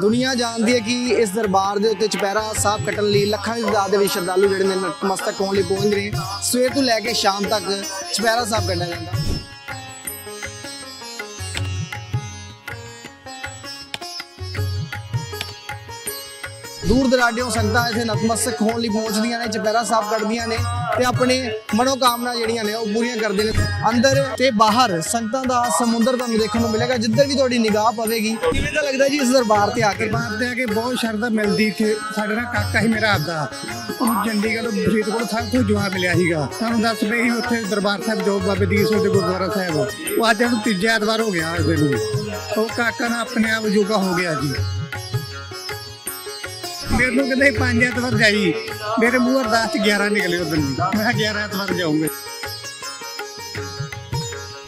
ਦੁਨੀਆ ਜਾਣਦੀ ਹੈ ਕਿ ਇਸ ਦਰਬਾਰ ਦੇ ਉੱਤੇ ਚੁਪਹਿਰਾ ਸਾਹਿਬ ਕੱਟਣ ਲਈ ਲੱਖਾਂ ਦੀ ਤਾਦਾਦ ਦੇ ਵਿੱਚ ਸ਼ਰਧਾਲੂ ਜਿਹੜੇ ਨੇ ਨਤਮਸਤਕ ਹੋਣ ਲਈ ਪਹੁੰਚ ਰਹੇ ਸਵੇਰ ਤੋਂ ਲੈ ਕੇ ਸ਼ਾਮ ਤੱਕ ਚੁਪਹਿਰਾ ਸਾਹਿਬ ਕੱਢਿਆ ਜਾਂਦਾ। ਦੂਰ ਦਰਾਡਿਓਂ ਸੰਗਤਾਂ ਇੱਥੇ ਨਤਮਸਤਕ ਹੋਣ ਲਈ ਪਹੁੰਚਦੀਆਂ ਨੇ ਚਪੈਰਾ ਸਾਹਿਬ ਕੱਢਦੀਆਂ ਨੇ ਤੇ ਆਪਣੇ ਮਨੋਕਾਮਨਾ ਜਿਹੜੀਆਂ ਨੇ ਉਹ ਪੂਰੀਆਂ ਕਰਦੇ ਨੇ। ਅੰਦਰ ਤੇ ਬਾਹਰ ਸੰਗਤਾਂ ਦਾ, ਸਮੁੰਦਰ ਤੁਹਾਨੂੰ ਦੇਖਣ ਨੂੰ ਮਿਲੇਗਾ, ਜਿੱਧਰ ਵੀ ਤੁਹਾਡੀ ਨਿਗਾਹ ਪਵੇਗੀ, ਕਿਵੇਂ ਦਾ ਲੱਗਦਾ ਜੀ ਇਸ ਦਰਬਾਰ ਤੇ ਆ ਕੇ? ਦਰਬਾਰ ਤੇ ਆ ਕੇ ਬਹੁਤ ਸ਼ਰਧਾ ਮਿਲਦੀ ਇੱਥੇ। ਸਾਡੇ ਨਾਲ ਕਾਕਾ ਹੀ ਮੇਰਾ ਆਪਦਾ। ਉਹਨੂੰ ਚੰਡੀਗੜ੍ਹ ਫਰੀਦਕੋਟ ਸਾਹਿਬ ਤੋਂ ਜਵਾਬ ਮਿਲਿਆ ਸੀਗਾ। ਸਾਨੂੰ ਦੱਸ ਪਏ ਸੀ ਉੱਥੇ ਦਰਬਾਰ ਸਾਹਿਬ ਜੋ ਬਾਬੇ ਦੀ ਸੋ ਦੇ ਗੁਰਦੁਆਰਾ ਸਾਹਿਬ। ਉਹ ਅੱਜ ਹੁਣ ਤੀਜਾ ਐਤਵਾਰ ਹੋ ਗਿਆ ਉਹਦੇ ਨੂੰ ਉਹ ਕਾਕਾ ਨਾ ਆਪਣੇ ਆਪ ਜੋਗਾ ਹੋ ਗਿਆ ਜੀ। ਮੇਰੇ ਨੂੰ ਕਹਿੰਦੇ ਪੰਜ ਐਤਵਾਰ ਜਾਈ। ਮੇਰੇ ਮੂੰਹ ਅਰਦਾਸ ਚ 11 ਨਿਕਲੇ ਉਦੋਂ ਮੈਂ ਕਿਹਾ 11 ਐਤਵਾਰ ਜਾਊਂਗੇ।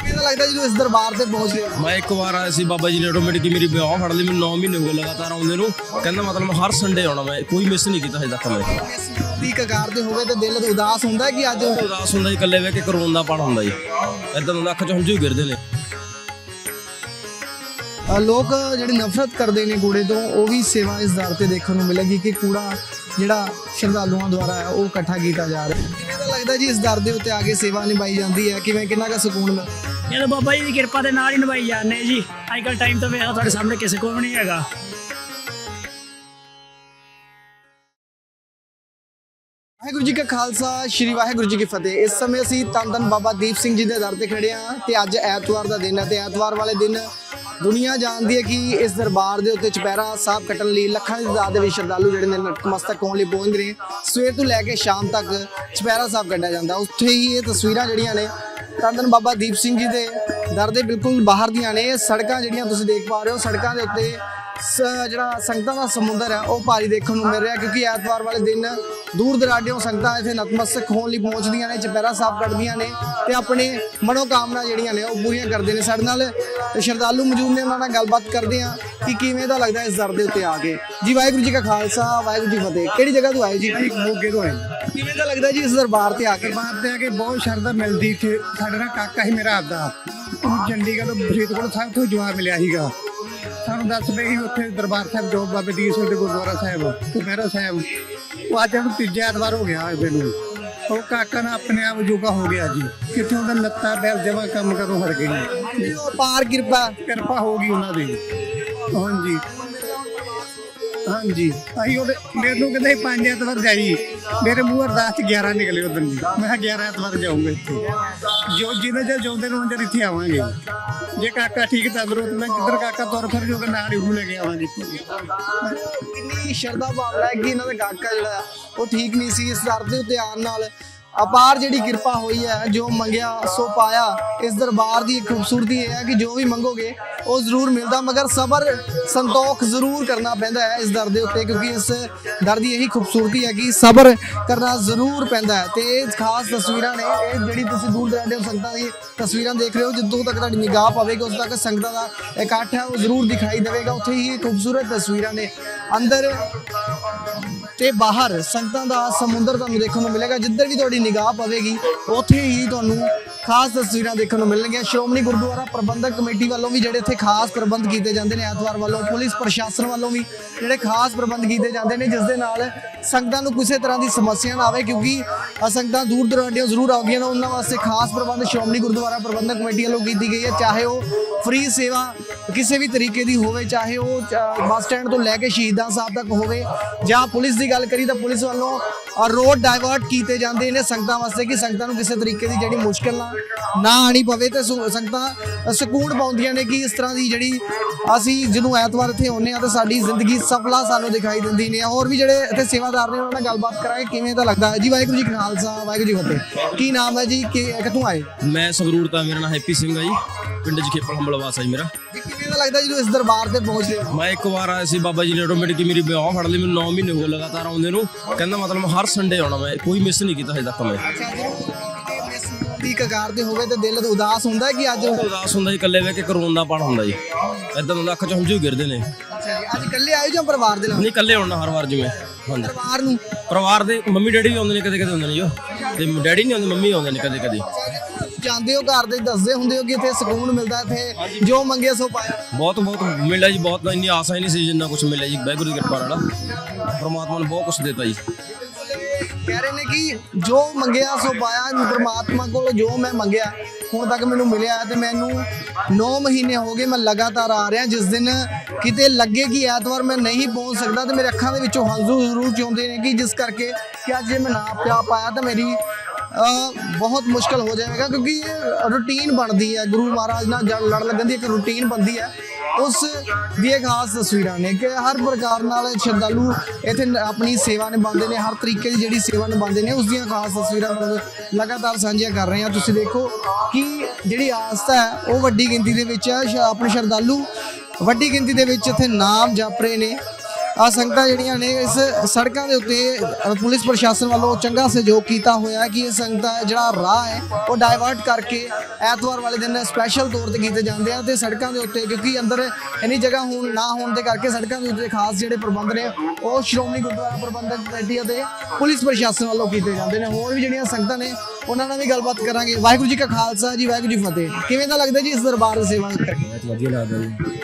ਕਿਵੇਂ ਦਾ ਲੱਗਦਾ ਜਦੋਂ ਇਸ ਦਰਬਾਰ ਤੇ ਪਹੁੰਚਦੇ ਹੋ? ਮੈਂ ਇੱਕ ਵਾਰ ਆਇਆ ਸੀ ਬਾਬਾ ਜੀ ਨੇ ਆਟੋਮੈਟਿਕ ਮੇਰੀ ਵਿਆਹ ਫੜ ਲਈ ਮੈਨੂੰ 9 ਮਹੀਨੇ ਹੋ ਗਏ ਲਗਾਤਾਰ ਆਉਂਦੇ ਨੂੰ। ਕਹਿੰਦਾ ਮਤਲਬ ਹਰ ਸੰਡੇ ਆਉਣਾ ਮੈਂ ਕੋਈ ਮਿਸ ਨਹੀਂ ਕੀਤਾ ਹਜੇ ਤੱਕ ਮੈਂ। ਦੀ ਕਗਾਰ ਤੇ ਹੋਵੇ ਤੇ ਦਿਲ ਉਦਾਸ ਹੁੰਦਾ ਕਿ ਅੱਜ ਉਦਾਸ ਹੁੰਦਾ ਜੀ ਇਕੱਲੇ ਵੇ ਕੇ ਕਰੋਨ ਦਾ ਪਣ ਹੁੰਦਾ ਜੀ। ਇਦਾਂ ਹੁੰਦਾ ਅੱਖ ਚ ਹੰਝੂ ਗਿਰਦੇ ਨੇ। ਲੋਕ ਜਿਹੜੇ ਨਫ਼ਰਤ ਕਰਦੇ ਨੇ ਕੂੜੇ ਤੋਂ ਉਹ ਵੀ ਸੇਵਾ ਇਸ ਦਰ ਤੇ ਦੇਖਣ ਨੂੰ ਮਿਲੇਗੀ ਕਿ ਕੂੜਾ ਜਿਹੜਾ ਸ਼ਰਧਾਲੂਆਂ ਦੁਆਰਾ ਹੈ ਉਹ ਇਕੱਠਾ ਕੀਤਾ ਜਾ ਰਿਹਾ ਹੈ। ਕਿਵੇਂ ਦਾ ਲੱਗਦਾ ਜੀ ਇਸ ਦਰ ਦੇ ਉੱਤੇ ਆ ਕੇ ਸੇਵਾ ਨਿਭਾਈ ਜਾਂਦੀ ਹੈ? ਕਿਵੇਂ ਕਿੰਨਾ ਕੁ ਸਕੂਨ ਮਿਲਦਾ? ਇਹ ਤਾਂ ਬਾਬਾ ਜੀ ਦੀ ਕਿਰਪਾ ਦੇ ਨਾਲ ਹੀ ਨਿਭਾਈ ਜਾਂਦੇ ਜੀ। ਅੱਜ ਕੱਲ ਟਾਈਮ ਤਾਂ ਵੇਖੋ ਤੁਹਾਡੇ ਸਾਹਮਣੇ ਕਿਸੇ ਕੋਲ ਵੀ ਨਹੀਂ ਹੈਗਾ। ਵਾਹਿਗੁਰੂ ਜੀ ਕਾ ਖਾਲਸਾ ਸ੍ਰੀ ਵਾਹਿਗੁਰੂ ਜੀ ਕੀ ਫਤਿਹ। ਇਸ ਸਮੇਂ ਅਸੀਂ ਧੰਨ ਧੰਨ ਬਾਬਾ ਦੀਪ ਸਿੰਘ ਜੀ ਦੇ ਦਰ ਤੇ ਖੜੇ ਹਾਂ ਤੇ ਅੱਜ ਐਤਵਾਰ ਦਾ ਦਿਨ ਹੈ ਤੇ ਐਤਵਾਰ ਵਾਲੇ ਦਿਨ ਦੁਨੀਆ ਜਾਣਦੀ ਹੈ ਕਿ ਇਸ ਦਰਬਾਰ ਦੇ ਉੱਤੇ ਚੁਪਹਿਰਾ ਸਾਹਿਬ ਕੱਟਣ ਲਈ ਲੱਖਾਂ ਦੀ ਤਾਦਾਦ ਦੇ ਵਿੱਚ ਸ਼ਰਧਾਲੂ ਜਿਹੜੇ ਨੇ ਨਤਮਸਤਕ ਹੋਣ ਲਈ ਪਹੁੰਚਦੇ ਨੇ। ਸਵੇਰ ਤੋਂ ਲੈ ਕੇ ਸ਼ਾਮ ਤੱਕ ਚੁਪਹਿਰਾ ਸਾਹਿਬ ਕੱਢਿਆ ਜਾਂਦਾ। ਉੱਥੇ ਹੀ ਇਹ ਤਸਵੀਰਾਂ ਜਿਹੜੀਆਂ ਨੇ ਧੰਨ ਬਾਬਾ ਦੀਪ ਸਿੰਘ ਜੀ ਦੇ ਦਰ ਦੇ ਬਿਲਕੁਲ ਬਾਹਰ ਦੀਆਂ ਨੇ। ਸੜਕਾਂ ਜਿਹੜੀਆਂ ਤੁਸੀਂ ਦੇਖ ਪਾ ਰਹੇ ਹੋ ਸੜਕਾਂ ਦੇ ਉੱਤੇ ਜਿਹੜਾ ਸੰਗਤਾਂ ਦਾ ਸਮੁੰਦਰ ਹੈ ਉਹ ਭਾਰੀ ਦੇਖਣ ਨੂੰ ਮਿਲ ਰਿਹਾ ਕਿਉਂਕਿ ਐਤਵਾਰ ਵਾਲੇ ਦਿਨ ਦੂਰ ਦਰਾਡਿਓਂ ਸੰਗਤਾਂ ਇੱਥੇ ਨਤਮਸਤਕ ਹੋਣ ਲਈ ਪਹੁੰਚਦੀਆਂ ਨੇ ਚੁਪਹਿਰਾ ਸਾਹਿਬ ਕੱਢਦੀਆਂ ਨੇ ਤੇ ਆਪਣੇ ਮਨੋਕਾਮਨਾ ਜਿਹੜੀਆਂ ਨੇ ਉਹ ਪੂਰੀਆਂ ਕਰਦੇ ਨੇ। ਸਾਡੇ ਨਾਲ ਸ਼ਰਧਾਲੂ ਮੌਜੂਦ ਨੇ ਉਹਨਾਂ ਨਾਲ ਗੱਲਬਾਤ ਕਰਦੇ ਆ ਕਿ ਕਿਵੇਂ ਦਾ ਲੱਗਦਾ ਇਸ ਦਰ ਦੇ ਉੱਤੇ ਆ ਕੇ। ਜੀ ਵਾਹਿਗੁਰੂ ਜੀ ਕਾ ਖਾਲਸਾ ਵਾਹਿਗੁਰੂ ਜੀ ਫਤਿਹ। ਕਿਹੜੀ ਜਗ੍ਹਾ ਤੋਂ ਆਏ ਜੀ? ਮੋਗੇ ਤੋਂ ਆਏ ਕਿਵੇਂ ਦਾ ਲੱਗਦਾ ਜੀ ਇਸ ਦਰਬਾਰ ਤੇ ਆ ਕੇ? ਦਰਬਾਰ ਤੇ ਆ ਕੇ ਬਹੁਤ ਸ਼ਰਧਾ ਮਿਲਦੀ ਇੱਥੇ। ਸਾਡੇ ਨਾਲ ਕਾਕਾ ਹੀ ਮੇਰਾ ਆਪਦਾ। ਚੰਡੀਗੜ੍ਹ ਫਰੀਦਕੋਟ ਸਾਹਿਬ ਤੋਂ ਜਵਾਬ ਮਿਲਿਆ ਸੀਗਾ। ਸਾਨੂੰ ਦੱਸ ਸੀ ਉੱਥੇ ਦਰਬਾਰ ਸਾਹਿਬ ਜੋ ਬਾਬੇ ਦੀ ਸਿੰਘ ਦੇ ਗੁਰਦੁਆਰਾ ਸਾਹਿਬ ਕੁਮੇਰਾ ਸਾਹਿਬ। ਉਹ ਅੱਜ ਨੂੰ ਤੀਜਾ ਐਤਵਾਰ ਹੋ ਗਿਆ ਇਹਦੇ ਨੂੰ। ਉਹ ਕਾਕਾ ਨਾ ਆਪਣੇ ਆਪ ਜੋਗਾ ਹੋ ਗਿਆ ਜੀ। ਕਿੱਥੇ ਉਹਦਾ ਲੱਤਾਂ ਬੈਲ ਜਮਾ ਕੰਮ ਕਰੋਂ ਹਟ ਗਈ ਪਾਰ ਕਿਰਪਾ। ਕਿਰਪਾ ਹੋ ਗਈ ਉਹਨਾਂ ਦੀ। ਹਾਂਜੀ। ਹਾਂਜੀ। ਅਸੀਂ ਉਹਦੇ ਮੇਰੇ ਨੂੰ ਕਹਿੰਦੇ ਸੀ ਪੰਜ ਐਤਵਾਰ ਜਾਈ ਮੇਰੇ ਮੂੰਹ ਅਰਦਾਸ ਚ 11 ਨਿਕਲੇ ਉਦੋਂ ਮੈਂ ਕਿਹਾ 11 ਐਤਵਾਰ ਜਾਊਂਗਾ ਇੱਥੇ। ਜੋ ਜਿਹਨੇ ਜੇ ਜਾਉਂਦੇ ਨੂੰ ਜਦ ਇੱਥੇ ਆਵਾਂਗੇ। ਜੇ ਕਾਕਾ ਠੀਕ ਤੰਦਰੁਸਤ ਮੈਂ ਜਿੱਧਰ ਕਾਕਾ ਤੁਰ ਫਿਰ ਜੋਗਾ, ਨਾਲ ਹੀ ਉਹਨੂੰ ਲੈ ਕੇ ਆਵਾਂਗੇ ਕਿੰਨੀ ਸ਼ਰਧਾ ਭਾਵਨਾ ਹੈ ਕਿ ਇਹਨਾਂ ਦਾ ਕਾਕਾ ਜਿਹੜਾ ਉਹ ਠੀਕ ਨਹੀਂ ਸੀ, ਇਸ ਦਰ ਦੇ ਉੱਤੇ ਆਉਣ ਨਾਲ ਅਪਾਰ ਜਿਹੜੀ ਕਿਰਪਾ ਹੋਈ ਹੈ, ਜੋ ਮੰਗਿਆ, ਸੋ ਪਾਇਆ, ਇਸ ਦਰਬਾਰ ਦੀ ਖੂਬਸੂਰਤੀ ਇਹ ਹੈ ਕਿ ਜੋ ਵੀ ਮੰਗੋਗੇ, ਉਹ ਜ਼ਰੂਰ ਮਿਲਦਾ, ਮਗਰ ਸਬਰ, ਸੰਤੋਖ ਜ਼ਰੂਰ ਕਰਨਾ ਪੈਂਦਾ ਹੈ ਇਸ ਦਰ ਦੇ ਉੱਤੇ, ਕਿਉਂਕਿ ਇਸ ਦਰ ਦੀ ਇਹੀ ਖੂਬਸੂਰਤੀ ਹੈ ਕਿ ਸਬਰ ਕਰਨਾ ਜ਼ਰੂਰ ਪੈਂਦਾ ਹੈ। ਤੇ ਇਹ ਖਾਸ ਤਸਵੀਰਾਂ ਨੇ, ਇਹ ਜਿਹੜੀ ਤੁਸੀਂ ਦੂਰ ਦਰਾਡੇ ਸੰਗਤਾਂ ਦੀ ਤਸਵੀਰਾਂ ਦੇਖ ਰਹੇ ਹੋ, ਜਿੱਦੋਂ ਤੱਕ ਤੁਹਾਡੀ ਨਿਗਾਹ ਪਵੇਗੀ ਉਸ ਤੱਕ ਸੰਗਤਾਂ ਦਾ ਇਕੱਠ ਹੈ, ਉਹ ਜ਼ਰੂਰ ਦਿਖਾਈ ਦੇਵੇਗਾ। ਉੱਥੇ ਹੀ ਖੂਬਸੂਰਤ ਤਸਵੀਰਾਂ ਨੇ। ਅੰਦਰ ਤੇ ਬਾਹਰ ਸੰਗਤਾਂ ਦਾ, ਸਮੁੰਦਰ ਤੁਹਾਨੂੰ ਦੇਖਣ ਨੂੰ ਮਿਲੇਗਾ, ਜਿੱਧਰ ਵੀ ਤੁਹਾਡੀ ਨਿਗਾਹ ਪਵੇਗੀ, ਉੱਥੇ ਹੀ ਤੁਹਾਨੂੰ ਖਾਸ ਤਸਵੀਰਾਂ ਦੇਖਣ ਨੂੰ ਮਿਲਣਗੀਆਂ। ਸ਼੍ਰੋਮਣੀ ਗੁਰਦੁਆਰਾ ਪ੍ਰਬੰਧਕ ਕਮੇਟੀ ਵੱਲੋਂ ਵੀ ਜਿਹੜੇ ਇੱਥੇ ਖਾਸ ਪ੍ਰਬੰਧ ਕੀਤੇ ਜਾਂਦੇ ਨੇ, ਐਤਵਾਰ ਵੱਲੋਂ, ਪੁਲਿਸ ਪ੍ਰਸ਼ਾਸਨ ਵੱਲੋਂ ਵੀ ਜਿਹੜੇ ਖਾਸ ਪ੍ਰਬੰਧ ਕੀਤੇ ਜਾਂਦੇ ਨੇ, ਜਿਸ ਦੇ ਨਾਲ ਸੰਗਤਾਂ ਨੂੰ ਕਿਸੇ ਤਰ੍ਹਾਂ ਦੀ ਸਮੱਸਿਆ ਨਾ ਆਵੇ, ਕਿਉਂਕਿ ਸੰਗਤਾਂ ਦੂਰ ਦਰਾਡਿਓਂ ਜ਼ਰੂਰ ਆਉਂਦੀਆਂ ਨੇ, ਉਹਨਾਂ ਵਾਸਤੇ ਖਾਸ ਪ੍ਰਬੰਧ ਸ਼੍ਰੋਮਣੀ ਗੁਰਦੁਆਰਾ ਪ੍ਰਬੰਧਕ ਕਮੇਟੀ ਵੱਲੋਂ ਕੀਤੀ ਗਈ ਹੈ, ਚਾਹੇ ਉਹ ਫ੍ਰੀ ਸੇਵਾ ਕਿਸੇ ਵੀ ਤਰੀਕੇ ਦੀ ਹੋਵੇ ਚਾਹੇ ਉਹ ਅ, ਬੱਸ ਸਟੈਂਡ ਤੋਂ ਲੈ ਕੇ ਸ਼ਹੀਦਾਂ ਸਾਹਿਬ ਤੱਕ ਹੋਵੇ ਜਾਂ ਪੁਲਿਸ ਦੀ ਗੱਲ ਕਰੀ ਤਾਂ ਪੁਲਿਸ ਵੱਲੋਂ ਰੋਡ ਡਾਇਵਰਟ ਕੀਤੇ ਜਾਂਦੇ ਨੇ ਸੰਗਤਾਂ ਵਾਸਤੇ ਕਿ ਸੰਗਤਾਂ ਨੂੰ ਕਿਸੇ ਤਰੀਕੇ ਦੀ ਜਿਹੜੀ ਮੁਸ਼ਕਲ ਨਾ ਨਾ ਆਣੀ ਪਵੇ ਤੇ ਸੁ- ਸੰਗਤਾਂ ਸਕੂਨ ਪਾਉਂਦੀਆਂ ਨੇ ਕਿ ਇਸ ਤਰ੍ਹਾਂ ਦੀ ਜਿਹੜੀ ਅਸੀਂ ਜਦੋਂ ਐਤਵਾਰ ਇੱਥੇ ਆਉਂਦੇ ਆ ਤਾਂ ਸਾਡੀ ਜ਼ਿੰਦਗੀ ਸਫਲਾ ਸਾਨੂੰ ਦਿਖਾਈ ਦਿੰਦੀ ਨੇ। ਹੋਰ ਵੀ ਜਿਹੜੇ ਇੱਥੇ ਸੇਵਾਦਾਰ ਨੇ ਉਹਨਾਂ ਨਾਲ ਗੱਲਬਾਤ ਕਰਾਂਗੇ ਕਿਵੇਂ ਤਾਂ ਲੱਗਦਾ? ਜੀ ਵਾਹਿਗੁਰੂ ਜੀ ਕਾ ਖਾਲਸਾ ਵਾਹਿਗੁਰੂ ਜੀ ਫਤਿਹ। ਕੀ ਨਾਮ ਹੈ ਜੀ? ਕਿ ਕਿੱਥੋਂ ਆਏ? ਮੈਂ ਸੰਗਰੂਰ ਦਾ ਮੇਰਾ ਨਾਮ ਹੈਪੀ ਸਿੰਘ ਹੈ ਜੀ। ਪਿੰਡ ਚ ਖੇਪਲ ਹੰਬਲਵਾਸ ਆ ਜੀ ਮੇਰਾ। ਕਿਵੇਂ ਦਾ ਲੱਗਦਾ ਜਦੋਂ ਇਸ ਦਰਬਾਰ ਤੇ ਪਹੁੰਚਦੇ ਹੋ? ਮੈਂ ਇੱਕ ਵਾਰ ਆਇਆ ਸੀ ਬਾਬਾ ਜੀ ਨੇ ਆਟੋਮੈਟਿਕ ਮੇਰੀ ਵਿਆਹ ਫੜ ਲਈ ਮੈਨੂੰ 9 ਮਹੀਨੇ ਹੋ ਗਏ ਲਗਾਤਾਰ ਆਉਂਦੇ ਨੂੰ। ਕਹਿੰਦਾ ਮਤਲਬ ਹਰ ਸੰਡੇ ਆਉਣਾ ਮੈਂ ਕੋਈ ਮਿਸ ਨਹੀਂ ਕੀਤਾ ਹਜੇ ਤੱਕ ਮੈਂ। ਦੀ ਕਗਾਰ ਤੇ ਹੋਵੇ ਤੇ ਦਿਲ ਉਦਾਸ ਹੁੰਦਾ ਕਿ ਅੱਜ? ਉਦਾਸ ਹੁੰਦਾ ਜੀ ਇਕੱਲੇ ਵੇ ਕੇ ਕਰੋਨ ਦਾ ਪਣ ਹੁੰਦਾ ਜੀ। ਇਦਾਂ ਹੁੰਦਾ ਅੱਖ ਚ ਹੰਝੂ ਗਿਰਦੇ ਨੇ। ਅੱਛਾ ਜੀ ਅੱਜ ਇਕੱਲੇ ਆਏ ਜਾਂ ਪਰਿਵਾਰ ਦੇ ਨਾਲ? ਨਹੀਂ ਇਕੱਲੇ ਆਉਣਾ ਹਰ ਵਾਰ ਜਿਵੇਂ ਹਾਂਜੀ। ਪਰਿਵਾਰ ਨੂੰ? ਪਰਿਵਾਰ ਦੇ ਮੰਮੀ ਡੈਡੀ ਵੀ ਆਉਂਦੇ ਨੇ ਕਦੇ ਕਦੇ ਹੁੰਦੇ ਨੇ ਜੋ ਤੇ ਡੈਡੀ ਨਹੀਂ ਆਉਂਦੇ ਮੰਮੀ ਆਉਂਦੇ ਨੇ ਕਦੇ ਕਦੇ ਜਾਂਦੇ ਹੋ ਘਰ ਦੇ ਦੱਸਦੇ ਹੁੰਦੇ ਹੋ ਕਿ ਇੱਥੇ ਸਕੂਨ ਮਿਲਦਾ ਇੱਥੇ ਜੋ ਮੰਗੇ ਸੋ ਪਾਇਆ। ਬਹੁਤ ਬਹੁਤ ਮਿਲਿਆ ਜੀ ਬਹੁਤ ਇੰਨੀ ਆਸ ਹੀ ਨਹੀਂ ਸੀ ਜਿੰਨਾ ਕੁਝ ਮਿਲਿਆ ਜੀ ਵਾਹਿਗੁਰੂ ਦੀ ਕਿਰਪਾ ਨਾਲ। ਪਰਮਾਤਮਾ ਨੇ ਬਹੁਤ ਕੁਝ ਦਿੱਤਾ ਜੀ। ਕਹਿ ਰਹੇ ਨੇ ਕਿ ਜੋ ਮੰਗਿਆ ਸੋ ਪਾਇਆ ਪ੍ਰਮਾਤਮਾ ਕੋਲ ਜੋ ਮੈਂ ਮੰਗਿਆ ਹੁਣ ਤੱਕ ਮੈਨੂੰ ਮਿਲਿਆ ਤੇ ਮੈਨੂੰ 9 ਮਹੀਨੇ ਹੋ ਗਏ ਮੈਂ ਲਗਾਤਾਰ ਆ ਰਿਹਾ ਜਿਸ ਦਿਨ ਕਿਤੇ ਲੱਗੇ ਕਿ ਐਤਵਾਰ ਮੈਂ ਨਹੀਂ ਪਹੁੰਚ ਸਕਦਾ ਤੇ ਮੇਰੇ ਅੱਖਾਂ ਦੇ ਵਿੱਚੋਂ ਹੰਝੂ ਜ਼ਰੂਰ ਚੋਂਦੇ ਨੇ ਕਿ ਜਿਸ ਕਰਕੇ ਕਿ ਅੱਜ ਜੇ ਮੈਂ ਨਾ ਪਿਆ ਪਾਇਆ ਤਾਂ ਮੇਰੀ ਬਹੁਤ ਮੁਸ਼ਕਲ ਹੋ ਜਾਵੇਗਾ ਕਿਉਂਕਿ ਇਹ ਰੂਟੀਨ ਬਣਦੀ ਹੈ। ਗੁਰੂ ਮਹਾਰਾਜ ਨਾਲ ਜਦ ਲੜ ਲੱਗਣ ਦੀ ਇੱਕ ਰੂਟੀਨ ਬਣਦੀ ਹੈ। ਉਸ ਦੀਆਂ ਖਾਸ ਤਸਵੀਰਾਂ ਨੇ ਕਿ ਹਰ ਪ੍ਰਕਾਰ ਨਾਲ ਸ਼ਰਧਾਲੂ ਇੱਥੇ ਆਪਣੀ ਸੇਵਾ ਨਿਭਾਉਂਦੇ ਨੇ, ਹਰ ਤਰੀਕੇ ਦੀ ਜਿਹੜੀ ਸੇਵਾ ਨਿਭਾਉਂਦੇ ਨੇ, ਉਸ ਦੀਆਂ ਖਾਸ ਤਸਵੀਰਾਂ ਲਗਾਤਾਰ ਸਾਂਝੀਆਂ ਕਰ ਰਹੇ ਹਾਂ। ਤੁਸੀਂ ਦੇਖੋ ਕਿ ਜਿਹੜੀ ਆਸਥਾ ਹੈ, ਉਹ ਵੱਡੀ ਗਿਣਤੀ ਦੇ ਵਿੱਚ ਹੈ। ਸ਼- ਆਪਣੇ ਸ਼ਰਧਾਲੂ ਵੱਡੀ ਗਿਣਤੀ ਦੇ ਵਿੱਚ ਇੱਥੇ ਨਾਮ ਜਪ ਰਹੇ ਨੇ। ਆ ਸੰਗਤਾਂ ਜਿਹੜੀਆਂ ਨੇ ਇਸ ਸੜਕਾਂ ਦੇ ਉੱਤੇ ਪੁਲਿਸ ਪ੍ਰਸ਼ਾਸਨ ਵੱਲੋਂ ਚੰਗਾ ਸਹਿਯੋਗ ਕੀਤਾ ਹੋਇਆ ਹੈ ਕਿ ਇਹ ਸੰਗਤਾਂ ਜਿਹੜਾ ਰਾਹ ਹੈ, ਉਹ ਡਾਇਵਰਟ ਕਰਕੇ ਐਤਵਾਰ ਵਾਲੇ ਦਿਨ ਸਪੈਸ਼ਲ ਤੌਰ ਤੇ ਕੀਤੇ ਜਾਂਦੇ ਆ ਤੇ ਸੜਕਾਂ ਦੇ ਉੱਤੇ, ਕਿਉਂਕਿ ਅੰਦਰ ਇੰਨੀ ਜਗ੍ਹਾ ਹੋਣ, ਨਾ ਹੋਣ ਦੇ ਕਰਕੇ ਸੜਕਾਂ ਦੇ ਉੱਤੇ ਖਾਸ ਜਿਹੜੇ ਪ੍ਰਬੰਧ ਨੇ, ਉਹ ਸ਼੍ਰੋਮਣੀ ਗੁਰਦੁਆਰਾ ਪ੍ਰਬੰਧਕ ਕਮੇਟੀ ਅਤੇ ਪੁਲਿਸ ਪ੍ਰਸ਼ਾਸਨ ਵੱਲੋਂ ਕੀਤੇ ਜਾਂਦੇ ਨੇ। ਹੋਰ ਵੀ ਜਿਹੜੀਆਂ ਸੰਗਤਾਂ ਨੇ, ਉਹਨਾਂ ਨਾਲ ਵੀ ਗੱਲਬਾਤ ਕਰਾਂਗੇ। ਵਾਹਿਗੁਰੂ ਜੀ ਕਾ ਖਾਲਸਾ ਜੀ, ਵਾਹਿਗੁਰੂ ਜੀ ਫਤਿਹ। ਕਿਵੇਂ ਦਾ ਲੱਗਦਾ ਜੀ ਇਸ ਦਰਬਾਰ ਦੀ ਸੇਵਾ ਕਰਕੇ? ਵਧੀਆ ਲੱਗਦਾ ਜੀ।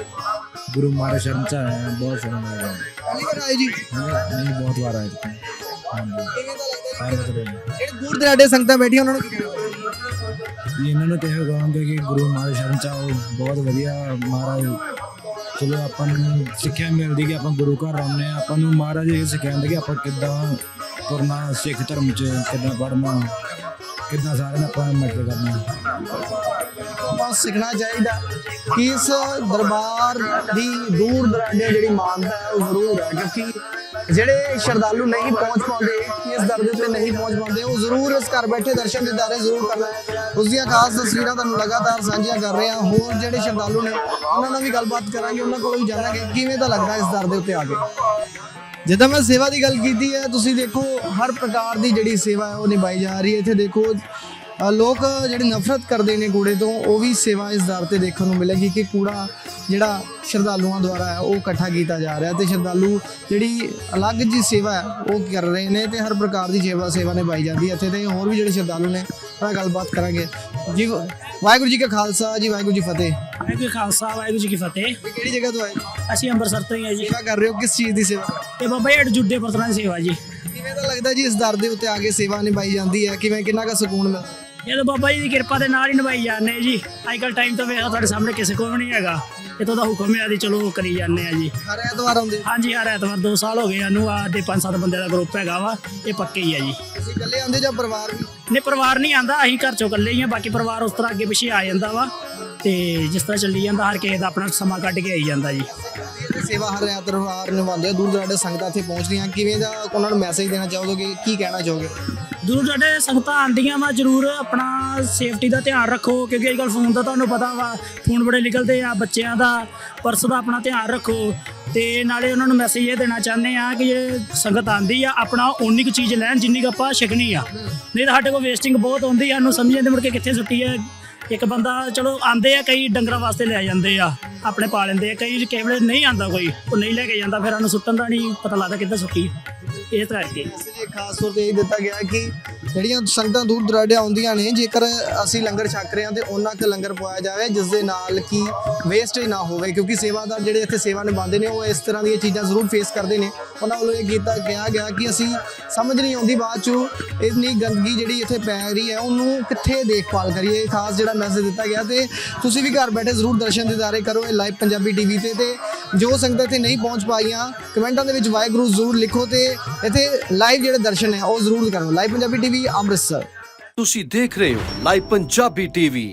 ਗੁਰੂ ਮਹਾਰਾਜ ਸ਼ਰਨ ਚ ਆਏ ਹਾਂ ਬਹੁਤ ਸੋਹਣਾ ਲੱਗਦਾ ਪਹਿਲੀ ਵਾਰ ਆਏ ਜੀ ਨਹੀਂ ਬਹੁਤ ਵਾਰ ਆਏ ਹਾਂ। ਹਾਂਜੀ ਸਾਰੇ ਵਧੀਆ ਜਿਹੜੇ ਦੂਰ ਦਰਾਡੇ ਸੰਗਤਾਂ ਬੈਠੀਆਂ ਉਹਨਾਂ ਨੂੰ ਕੀ ਕਹਿਣਾ? ਜੀ ਇਹਨਾਂ ਨੂੰ ਇਹ ਕਹਾਂਗੇ ਕਿ ਗੁਰੂ ਮਹਾਰਾਜ ਸ਼ਰਨ ਚ ਆਓ ਬਹੁਤ ਵਧੀਆ ਮਹਾਰਾਜ ਚਲੋ ਆਪਾਂ ਨੂੰ ਸਿੱਖਿਆ ਮਿਲਦੀ ਕਿ ਆਪਾਂ ਗੁਰੂ ਘਰ ਆਉਂਦੇ ਹਾਂ ਆਪਾਂ ਨੂੰ ਮਹਾਰਾਜ ਇਹ ਸਿਖਾਉਂਦੇ ਕਿ ਆਪਾਂ ਕਿੱਦਾਂ ਤੁਰਨਾ ਸਿੱਖ ਧਰਮ ਚ ਕਿੱਦਾਂ ਪੜ੍ਹਨਾ ਕਿੱਦਾਂ ਸਾਰਿਆਂ ਨਾਲ ਆਪਾਂ ਮਦਦ ਕਰਨਾ ਆਪਾਂ ਸਿੱਖਣਾ ਚਾਹੀਦਾ। ਕਿ ਇਸ ਦਰਬਾਰ ਦੀ ਦੂਰ ਦਰਾਡੇ ਜਿਹੜੀ ਮਾਨਤਾ ਹੈ, ਉਹ ਜ਼ਰੂਰ ਹੈ, ਕਿਉਂਕਿ ਜਿਹੜੇ ਸ਼ਰਧਾਲੂ ਨਹੀਂ ਪਹੁੰਚ ਪਾਉਂਦੇ, ਇਸ ਦਰ ਦੇ ਉੱਤੇ ਨਹੀਂ ਪਹੁੰਚ ਪਾਉਂਦੇ, ਉਹ ਜ਼ਰੂਰ ਇਸ ਘਰ ਬੈਠੇ ਦਰਸ਼ਨ ਦੀਦਾਰੇ ਜ਼ਰੂਰ ਕਰਨਾ ਉਸ ਦੀਆਂ ਖਾਸ ਤਸਵੀਰਾਂ ਤੁਹਾਨੂੰ ਲਗਾਤਾਰ ਸਾਂਝੀਆਂ ਕਰ ਰਹੇ ਹਾਂ। ਹੋਰ ਜਿਹੜੇ ਸ਼ਰਧਾਲੂ ਨੇ, ਉਹਨਾਂ ਨਾਲ ਵੀ ਗੱਲਬਾਤ ਕਰਾਂਗੇ, ਉਹਨਾਂ ਕੋਲੋਂ ਵੀ ਜਾਣਾਂਗੇ ਕਿਵੇਂ ਦਾ ਲੱਗਦਾ ਇਸ ਦਰ ਦੇ ਉੱਤੇ ਆ ਕੇ। ਜਿੱਦਾਂ ਮੈਂ ਸੇਵਾ ਦੀ ਗੱਲ ਕੀਤੀ ਹੈ, ਤੁਸੀਂ ਦੇਖੋ, ਹਰ ਪ੍ਰਕਾਰ ਦੀ ਜਿਹੜੀ ਸੇਵਾ ਹੈ, ਉਹ ਨਿਭਾਈ ਜਾ ਰਹੀ ਹੈ। ਇੱਥੇ ਦੇਖੋ ਲੋਕ ਜਿਹੜੇ ਨਫ਼ਰਤ ਕਰਦੇ ਨੇ ਕੂੜੇ ਤੋਂ ਉਹ ਵੀ ਸੇਵਾ ਇਸ ਦਰ ਤੇ ਦੇਖਣ ਨੂੰ ਮਿਲੇਗੀ ਕਿ ਕੂੜਾ ਜਿਹੜਾ ਸ਼ਰਧਾਲੂਆਂ ਦੁਆਰਾ ਹੈ ਉਹ ਇਕੱਠਾ ਕੀਤਾ ਜਾ ਰਿਹਾ ਤੇ ਸ਼ਰਧਾਲੂ ਜਿਹੜੀ ਅਲੱਗ ਜੀ ਸੇਵਾ ਹੈ ਉਹ ਕਰ ਰਹੇ ਨੇ ਤੇ ਹਰ ਪ੍ਰਕਾਰ ਦੀ ਸੇਵਾ ਸੇਵਾ ਨਿਭਾਈ ਜਾਂਦੀ ਹੈ ਇੱਥੇ ਤੇ। ਹੋਰ ਵੀ ਜਿਹੜੇ ਸ਼ਰਧਾਲੂ ਨੇ ਉਹਨਾਂ ਨਾਲ ਗੱਲਬਾਤ ਕਰਾਂਗੇ। ਜੀ ਵਾਹਿਗੁਰੂ ਜੀ ਕਾ ਖਾਲਸਾ ਜੀ ਵਾਹਿਗੁਰੂ ਜੀ ਫਤਿਹ। ਵਾਹਿਗੁਰੂ ਜੀ ਖਾਲਸਾ ਵਾਹਿਗੁਰੂ ਜੀ ਕੀ ਫਤਿਹ। ਕਿਹੜੀ ਜਗ੍ਹਾ ਤੋਂ ਆਏ? ਅਸੀਂ ਅੰਮ੍ਰਿਤਸਰ ਤੋਂ ਹੀ ਆ ਜੀ। ਸੇਵਾ ਕਰ ਰਹੇ ਹੋ ਕਿਸ ਚੀਜ਼ ਦੀ ਸੇਵਾ? ਤੇ ਬਾਬਾ ਜੀ ਜੁੱਡੇ ਪਰਤਨਾਂ ਦੀ ਸੇਵਾ ਜੀ। ਕਿਵੇਂ ਦਾ ਲੱਗਦਾ ਜੀ ਇਸ ਦਰ ਦੇ ਉੱਤੇ ਆ ਕੇ ਸੇਵਾ ਨਿਭਾਈ ਜਾਂਦੀ ਹੈ? ਕਿਵੇਂ ਕਿੰਨਾ ਕੁ ਸਕੂਨ ਮਿਲਦਾ? ਇਹ ਤਾਂ ਬਾਬਾ ਜੀ ਦੀ ਕਿਰਪਾ ਦੇ ਨਾਲ ਹੀ ਨਿਭਾਈ ਜਾਂਦੇ ਜੀ ਅੱਜ ਕੱਲ ਟਾਈਮ ਤਾਂ ਵੇਖੋ ਤੁਹਾਡੇ ਸਾਹਮਣੇ ਕਿਸੇ ਕੋਲ ਵੀ ਨਹੀਂ ਹੈਗਾ। ਇਹ ਤਾਂ ਹੁਕਮ ਹੈ ਦੀ ਚਲੋ ਕਰੀ ਜਾਂਦੇ ਆ ਜੀ। ਹਰ ਐਤਵਾਰ ਆਉਂਦੇ। ਹਾਂਜੀ ਹਰ ਐਤਵਾਰ 2 ਸਾਲ ਹੋ ਗਏ ਸਾਨੂੰ ਆ ਦੇ 5-7 ਬੰਦੇ ਦਾ ਗਰੁੱਪ ਹੈਗਾ ਵਾ ਇਹ ਪੱਕੇ ਹੀ ਆ ਜੀ। ਤੁਸੀਂ ਇਕੱਲੇ ਆਉਂਦੇ ਜਾਂ ਪਰਿਵਾਰ ਵੀ? ਨੇ ਪਰਿਵਾਰ ਨਹੀਂ ਆਂਦਾ ਅਸੀਂ ਘਰ ਚੋਂ ਇਕੱਲੇ ਹੀ ਆ ਬਾਕੀ ਪਰਿਵਾਰ ਉਸ ਤਰ੍ਹਾਂ ਅੱਗੇ ਪਿੱਛੇ ਆ ਜਾਂਦਾ ਵਾ ਤੇ ਜਿਸ ਤਰ੍ਹਾਂ ਚੱਲੀ ਜਾਂਦਾ ਹਰ ਕਿਸੇ ਦਾ ਆਪਣਾ ਸਮਾਂ ਕੱਢ ਕੇ ਆਈ ਜਾਂਦਾ ਜੀ। ਸੇਵਾ ਹਰ ਐਤਵਾਰ ਨਿਭਾਉਂਦੇ ਦੂਰ ਦਰਾਡੇ ਸੰਗਤਾਂ ਇੱਥੇ ਪਹੁੰਚਦੀਆਂ ਕਿਵੇਂ ਦਾ ਉਹਨਾਂ ਨੂੰ ਮੈਸੇਜ ਦੇਣਾ ਚਾਹੋਗੇ ਕੀ ਕਹਿਣਾ ਚਾਹੋਗੇ? ਦੂਰ ਸਾਡੇ ਸੰਗਤਾਂ ਆਂਦੀਆਂ ਵਾ, ਜਰੂਰ ਆਪਣਾ ਸੇਫਟੀ ਦਾ ਧਿਆਨ ਰੱਖੋ, ਕਿਉਂਕਿ ਅੱਜ ਅੱਜਕੱਲ ਫੋਨ ਦਾ ਤੁਹਾਨੂੰ ਪਤਾ ਵਾ ਫੋਨ ਬੜੇ ਨਿਕਲਦੇ ਆ ਬੱਚਿਆਂ ਦਾ ਪਰਸ ਦਾ ਆਪਣਾ ਧਿਆਨ ਰੱਖੋ। ਤੇ ਨਾਲੇ ਉਹਨਾਂ ਨੂੰ ਮੈਸੇਜ ਇਹ ਦੇਣਾ ਚਾਹੁੰਦੇ ਆ ਕਿ ਜੇ ਸੰਗਤ ਆਂਦੀ ਆ, ਆਪਣਾ ਓਨੀ ਕੁ ਚੀਜ਼ ਲੈਣ ਜਿੰਨੀ ਕੁ ਆਪਾਂ ਛਕਣੀ ਆ। ਨਹੀਂ ਤਾਂ ਸਾਡੇ ਕੋਲ ਵੇਸਟਿੰਗ ਬਹੁਤ ਹੁੰਦੀ ਸਾਨੂੰ ਸਮਝ ਜਾਂਦੇ ਮੁੜ ਕੇ ਕਿੱਥੇ ਸੁੱਟੀ ਹੈ ਇੱਕ ਬੰਦਾ ਚਲੋ ਆਂਦੇ ਆ, ਕਈ ਡੰਗਰਾਂ ਵਾਸਤੇ ਲੈ ਜਾਂਦੇ ਆ, ਆਪਣੇ ਪਾ ਲੈਂਦੇ ਆ, ਕਈ ਕਿਸੇ ਵੇਲੇ ਨਹੀਂ ਆਂਦਾ ਕੋਈ, ਉਹ ਨਹੀਂ ਲੈ ਕੇ ਜਾਂਦਾ, ਫਿਰ ਸਾਨੂੰ ਸੁੱਟਣ ਦਾ ਨਹੀਂ ਪਤਾ ਲੱਗਦਾ ਕਿੱਦਾਂ ਸੁੱਟੀ। ਇਹ ਤਾਂ ਅੱਗੇ ਮੈਸੇਜ ਖਾਸ ਤੌਰ ਤੇ ਇਹ ਦਿੱਤਾ ਗਿਆ ਕਿ ਜਿਹੜੀਆਂ ਸੰਗਤਾਂ ਦੂਰ ਦਰਾਡੇ ਆਉਂਦੀਆਂ ਨੇ, ਜੇਕਰ ਅਸੀਂ ਲੰਗਰ ਛਕ ਰਹੇ ਹਾਂ ਤੇ ਉਹਨਾਂ ਕੁ ਲੰਗਰ ਪਵਾਇਆ ਜਾਵੇ, ਜਿਸ ਦੇ ਨਾਲ ਕਿ ਵੇਸਟੇਜ ਨਾ ਹੋਵੇ, ਕਿਉਂਕਿ ਸੇਵਾਦਾਰ ਜਿਹੜੇ ਇੱਥੇ ਸੇਵਾ ਨਿਭਾਉਂਦੇ ਨੇ, ਉਹ ਇਸ ਤਰ੍ਹਾਂ ਦੀਆਂ ਚੀਜ਼ਾਂ ਜ਼ਰੂਰ ਫੇਸ ਕਰਦੇ ਨੇ। ਉਹਨਾਂ ਵੱਲੋਂ ਇਹ ਕੀਤਾ ਕਿਹਾ ਗਿਆ ਕਿ ਅਸੀਂ ਸਮਝ ਨਹੀਂ ਆਉਂਦੀ ਬਾਅਦ ਚੋਂ ਇੰਨੀ ਗੰਦਗੀ ਜਿਹੜੀ ਇੱਥੇ ਪੈ ਰਹੀ ਹੈ, ਉਹਨੂੰ ਕਿੱਥੇ ਦੇਖਭਾਲ ਕਰੀਏ? ਖਾਸ ਜਿਹੜਾ ਮੈਸੇਜ ਦਿੱਤਾ ਗਿਆ ਤੇ ਤੁਸੀਂ ਵੀ ਘਰ ਬੈਠੇ ਜ਼ਰੂਰ ਦਰਸ਼ਨ ਦਿਦਾਰੇ ਕਰੋ, ਇਹ ਲਾਈਵ ਪੰਜਾਬੀ ਟੀਵੀ ਤੇ ਤੇ ਜੋ ਸੰਗਤਾਂ ਇੱਥੇ ਨਹੀਂ ਪਹੁੰਚ ਪਾਈਆਂ, ਕਮੈਂਟਾਂ ਦੇ ਵਿੱਚ ਵਾਹਿਗੁਰੂ ਜ਼ਰੂਰ ਲਿਖੋ ਤੇ ਇੱਥੇ ਲਾਈਵ ਜਿਹੜੇ ਦਰਸ਼ਨ ਹੈ ਉਹ ਜ਼ਰੂਰ ਕਰੋ। Live Punjabi TV Amritsar. ਤੁਸੀਂ ਦੇਖ ਰਹੇ ਹੋ ਲਾਈਵ ਪੰਜਾਬੀ ਟੀਵੀ